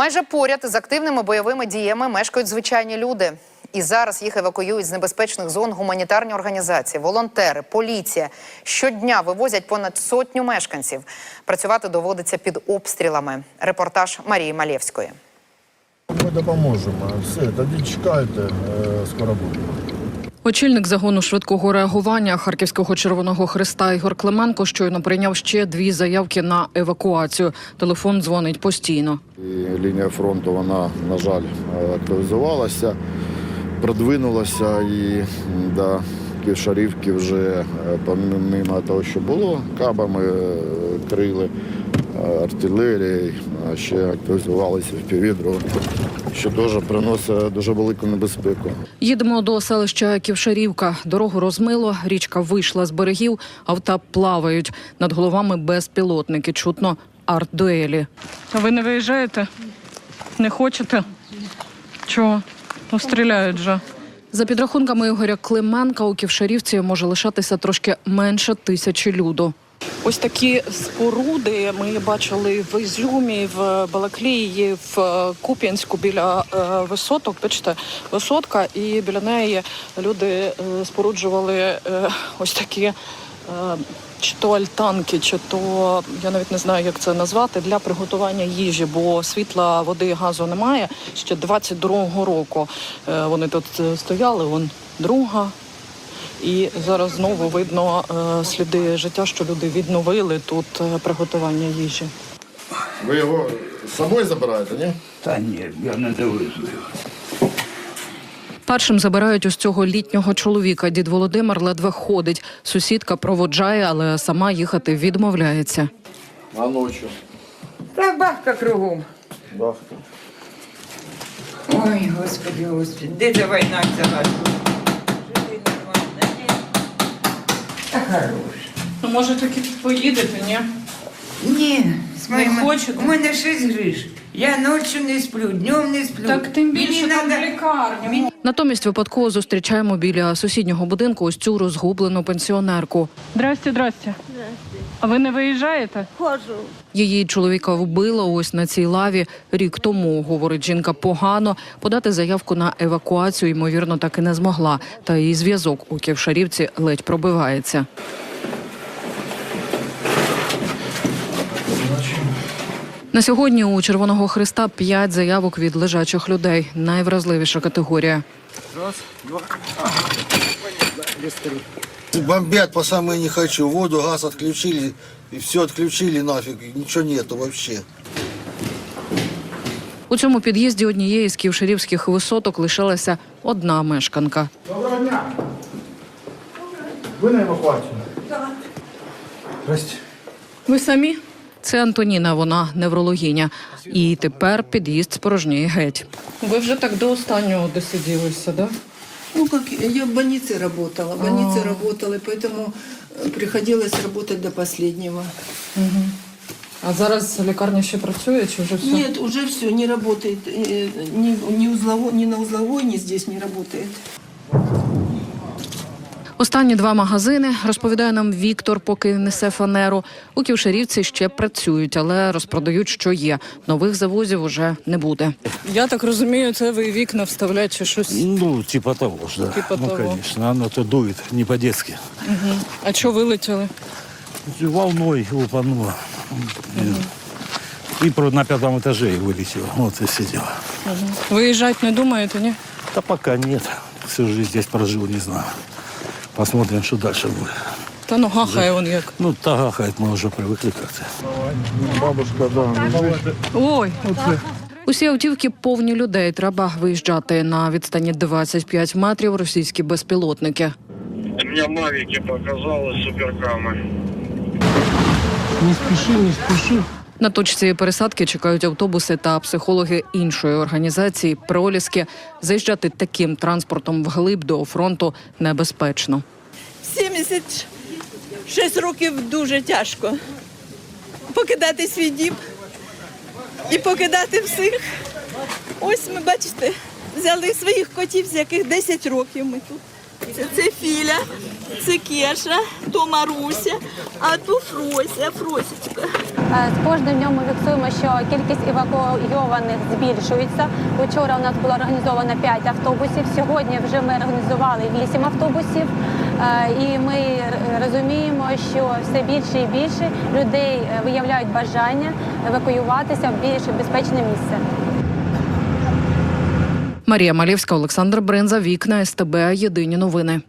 Майже поряд з активними бойовими діями мешкають звичайні люди. І зараз їх евакуюють з небезпечних зон гуманітарні організації, волонтери, поліція. Щодня вивозять понад сотню мешканців. Працювати доводиться під обстрілами. Репортаж Марії Малєвської. Ми допоможемо. Все, тоді чекайте, е, скоро буде. Очільник загону швидкого реагування Харківського Червоного Христа Ігор Клименко щойно прийняв ще дві заявки на евакуацію. Телефон дзвонить постійно. І лінія фронту, вона, на жаль, активізувалася, продвинулася і до Ківшарівки вже е, помимо того, що було, кабами е, крили, е, артилерією, а ще активізувалися в півідру, що теж приносить дуже велику небезпеку. Їдемо до селища Ківшарівка. Дорогу розмило, річка вийшла з берегів, авто плавають. Над головами безпілотники. Чутно арт-дуелі. А ви не виїжджаєте? Не хочете? Чого? Ну, стріляють же. За підрахунками Ігоря Клименка у Ківшарівці може лишатися трошки менше тисячі люду. Ось такі споруди ми бачили в Ізюмі, в Балаклії, в е, Куп'янську біля е, висоток. Бачите, висотка, і біля неї люди е, споруджували ось такі. Чи то альтанки, чи то я навіть не знаю, як це назвати для приготування їжі, бо світла, води, газу немає. Ще 22-го року вони тут стояли. Вон друга, і зараз знову видно е, сліди життя, що люди відновили тут е, приготування їжі. Ви його з собою забираєте, ні? Та ні, я не довезу його. Першим забирають ось цього літнього чоловіка. Дід Володимир ледве ходить. Сусідка проводжає, але сама їхати відмовляється. А ночі? Та бабка кругом. Бахта. Ой, господи, господи, де ця війна? Живи нормально, ні? Та хороша. Ну, може, таки поїдете, ні? Ні, з Не моїм- хочете? У мене шість гриш. Я ночі не сплю, днем не сплю. Так тим Мені надо... лікарня. Натомість випадково зустрічаємо біля сусіднього будинку ось цю розгублену пенсіонерку. Здрасте, здрасте. А ви не виїжджаєте? Хожу. Її чоловіка вбило ось на цій лаві рік тому. Говорить жінка погано. Подати заявку на евакуацію ймовірно так і не змогла. Та її зв'язок у Ківшарівці ледь пробивається. На сьогодні у Червоного Христа п'ять заявок від лежачих людей. Найвразливіша категорія. Бомбят по самые не хочу. Воду, газ отключили, и все отключили нафиг, и ничего нету вообще. У цьому під'їзді однієї з ківшарівських висоток лишилася одна мешканка. Доброго дня. Ви на евакуацію? Так. Здрасте. Ви самі? Це Антоніна, вона неврологиня. І тепер під'їзд спорожніє геть. Ви вже так до останнього досиділися, да? Ну, как я в больнице работала, в больнице работала, и поэтому э, приходилось работать до последнего. А зараз лікарня ще працює чи вже все? Нет, уже все, не работает. э, Ни, ни, узлово- ни на узловой, ни здесь не работает. Останні два магазини, розповідає нам Віктор, поки несе фанеру. У Ківшарівці ще працюють, але розпродають, що є. Нових завозів уже не буде. Я так розумію, це ви вікна вставляють чи щось. Ну, типа того ж, да. Типа ну, того. конечно, оно то дует не по-детски. А що вилетіли? Волной упануло. И про- на пятом этаже и вылетело. Вот и все дела. Виїжджати не думаєте, ні? Да пока нет. Всю жизнь здесь прожил, не знаю. Посмотрим, что дальше будет. Та ну гахає он як. Ну, тагахает, мы уже привыкли как-то. Бабушка, да. Ой, усі автівки повні людей. Треба виїжджати на відстані 25 метрів. Російські безпілотники. У меня мавики показалось суперкамы. На точці пересадки чекають автобуси та психологи іншої організації проліски. Заїжджати таким транспортом вглиб до фронту небезпечно. 76 років дуже тяжко. Покидати свій дім і покидати всіх. Ось ми бачите, взяли своїх котів, з яких 10 років ми тут. Це, Філя, це Кеша, то Маруся, а то Фрося, Фросечка. Е, З кожним днем ми фіксуємо, що кількість евакуйованих збільшується. Учора у нас було організовано 5 автобусів. Сьогодні вже ми організували 8 автобусів. Е, І ми розуміємо, що все більше і більше людей е, виявляють бажання евакуюватися в більш безпечне місце. Марія Малєвська, Олександр Бринза, Вікна, СТБ. Єдині новини.